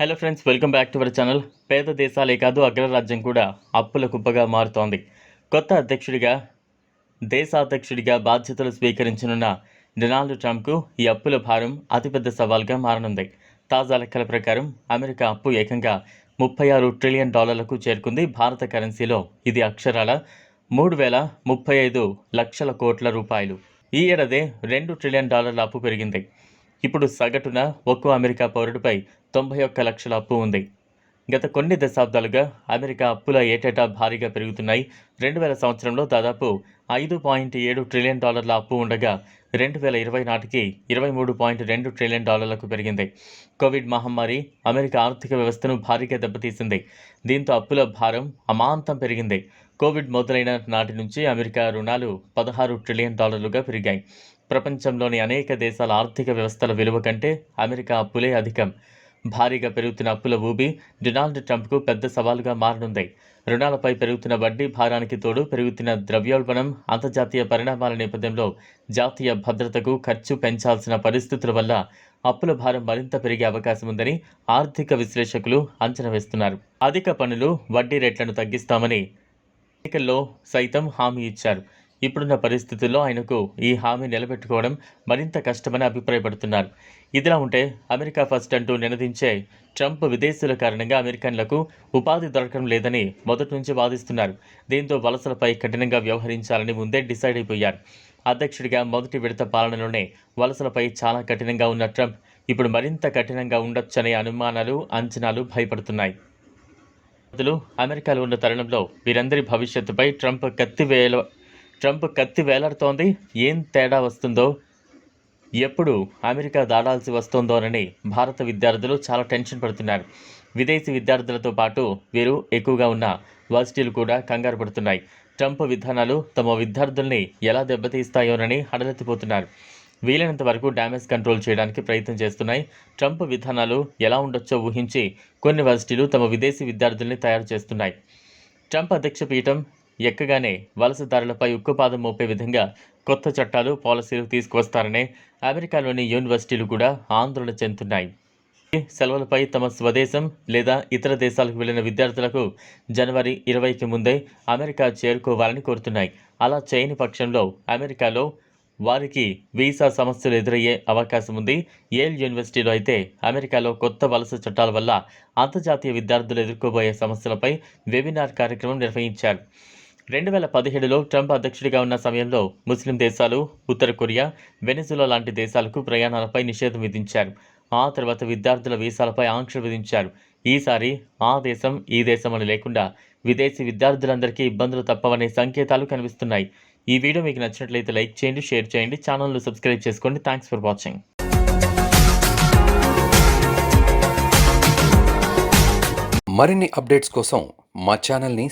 Hello friends welcome back to our channel పేద దేశాలే కాదు అగ్రరాజ్యం కూడా అప్పుల కుప్పగా మారుతోంది. కొత్త అధ్యక్షుడిగా దేశాధ్యక్షుడిగా బాధ్యతలు స్వీకరించనున్న డొనాల్డ్ ట్రంప్కు ఈ అప్పుల భారం అతిపెద్ద సవాల్గా మారనుంది. తాజా లెక్కల ప్రకారం అమెరికా అప్పు ఏకంగా ముప్పై ఆరు ట్రిలియన్ డాలర్లకు చేరుకుంది. భారత కరెన్సీలో ఇది అక్షరాల మూడు వేల ముప్పై ఐదు లక్షల కోట్ల రూపాయలు. ఈ ఏడాది రెండు ట్రిలియన్ డాలర్ల అప్పు పెరిగింది. ఇప్పుడు సగటున ఒక్కో అమెరికా పౌరుడిపై తొంభై ఒక్క లక్షల అప్పు ఉంది. గత కొన్ని దశాబ్దాలుగా అమెరికా అప్పుల ఏటేటా భారీగా పెరుగుతున్నాయి. రెండు వేల సంవత్సరంలో దాదాపు ఐదు పాయింట్ ఏడు ట్రిలియన్ డాలర్ల అప్పు ఉండగా రెండు వేల ఇరవై నాటికి ఇరవై మూడు పాయింట్ రెండు ట్రిలియన్ డాలర్లకు పెరిగింది. కోవిడ్ మహమ్మారి అమెరికా ఆర్థిక వ్యవస్థను భారీగా దెబ్బతీసింది. దీంతో అప్పుల భారం అమాంతం పెరిగింది. కోవిడ్ మొదలైన నాటి నుంచి అమెరికా రుణాలు పదహారు ట్రిలియన్ డాలర్లుగా పెరిగాయి. ప్రపంచంలోని అనేక దేశాల ఆర్థిక వ్యవస్థల విలువ కంటే అమెరికా అప్పులే అధికం. భారీగా పెరుగుతున్న అప్పుల ఊబి డొనాల్డ్ ట్రంప్కు పెద్ద సవాలుగా మారనుంది. రుణాలపై పెరుగుతున్న వడ్డీ భారానికి తోడు పెరుగుతున్న ద్రవ్యోల్బణం అంతర్జాతీయ పరిణామాల నేపథ్యంలో జాతీయ భద్రతకు ఖర్చు పెంచాల్సిన పరిస్థితుల వల్ల అప్పుల భారం మరింత పెరిగే అవకాశం ఉందని ఆర్థిక విశ్లేషకులు అంచనా వేస్తున్నారు. అధిక పనులు వడ్డీ రేట్లను తగ్గిస్తామని ఎన్నికల్లో సైతం హామీ ఇచ్చారు. ఇప్పుడున్న పరిస్థితుల్లో ఆయనకు ఈ హామీ నిలబెట్టుకోవడం మరింత కష్టమని అభిప్రాయపడుతున్నారు. ఇదిలా ఉంటే అమెరికా ఫస్ట్ అంటూ నినదించే ట్రంప్ విదేశీయుల కారణంగా అమెరికన్లకు ఉపాధి దొరకడం లేదని మొదటి నుంచి వాదిస్తున్నారు. దీంతో వలసలపై కఠినంగా వ్యవహరించాలని ముందే డిసైడ్ అయిపోయారు. అధ్యక్షుడిగా మొదటి విడత పాలనలోనే వలసలపై చాలా కఠినంగా ఉన్న ట్రంప్ ఇప్పుడు మరింత కఠినంగా ఉండొచ్చనే అనుమానాలు అంచనాలు భయపడుతున్నాయి. అమెరికాలో ఉన్న తరుణంలో వీరందరి భవిష్యత్తుపై ట్రంప్ కత్తివేయల ట్రంప్ కత్తి వేలాడుతోంది. ఏం తేడా వస్తుందో? ఎప్పుడు అమెరికా దాడాల్సి వస్తుందోనని భారత విద్యార్థులు చాలా టెన్షన్ పడుతున్నారు. విదేశీ విద్యార్థులతో పాటు వీరు ఎక్కువగా ఉన్న వర్సిటీలు కూడా కంగారు పడుతున్నాయి. ట్రంప్ విధానాలు తమ విద్యార్థుల్ని ఎలా దెబ్బతీస్తాయోనని హడలెత్తిపోతున్నారు. వీలైనంత వరకు డ్యామేజ్ కంట్రోల్ చేయడానికి ప్రయత్నం చేస్తున్నాయి. ట్రంప్ విధానాలు ఎలా ఉండొచ్చో ఊహించి కొన్ని వర్సిటీలు తమ విదేశీ విద్యార్థుల్ని తయారు చేస్తున్నాయి. ట్రంప్ అధ్యక్ష పీఠం ఎక్కగానే వలసదారులపై ఉక్కుపాదం మోపే విధంగా కొత్త చట్టాలు పాలసీలు తీసుకొస్తారనే అమెరికాలోని యూనివర్సిటీలు కూడా ఆందోళన చెందుతున్నాయి. సెలవులపై తమ స్వదేశం లేదా ఇతర దేశాలకు వెళ్ళిన విద్యార్థులకు జనవరి ఇరవైకి ముందే అమెరికా చేరుకోవాలని కోరుతున్నాయి. అలా చేయని పక్షంలో అమెరికాలో వారికి వీసా సమస్యలు ఎదురయ్యే అవకాశం ఉంది. ఏల్ యూనివర్సిటీలో అయితే అమెరికాలో కొత్త వలస చట్టాల వల్ల అంతర్జాతీయ విద్యార్థులు ఎదుర్కోబోయే సమస్యలపై వెబినార్ కార్యక్రమం నిర్వహించారు. రెండు వేల పదిహేడులో ట్రంప్ అధ్యక్షుడిగా ఉన్న సమయంలో ముస్లిం దేశాలు ఉత్తర కొరియా వెనిజులా లాంటి దేశాలకు ప్రయాణాలపై నిషేధం విధించారు. ఆ తర్వాత విద్యార్థుల వీసాలపై ఆంక్షలు విధించారు. ఈసారి ఆ దేశం ఈ దేశం అని లేకుండా విదేశీ విద్యార్థులందరికీ ఇబ్బందులు తప్పవనే సంకేతాలు కనిపిస్తున్నాయి. ఈ వీడియో మీకు నచ్చినట్లయితే లైక్ చేయండి షేర్ చేయండి ఛానల్ను సబ్స్క్రైబ్ చేసుకోండి. Thanks for watching. మరిన్ని అప్డేట్స్ కోసం మా ఛానల్ని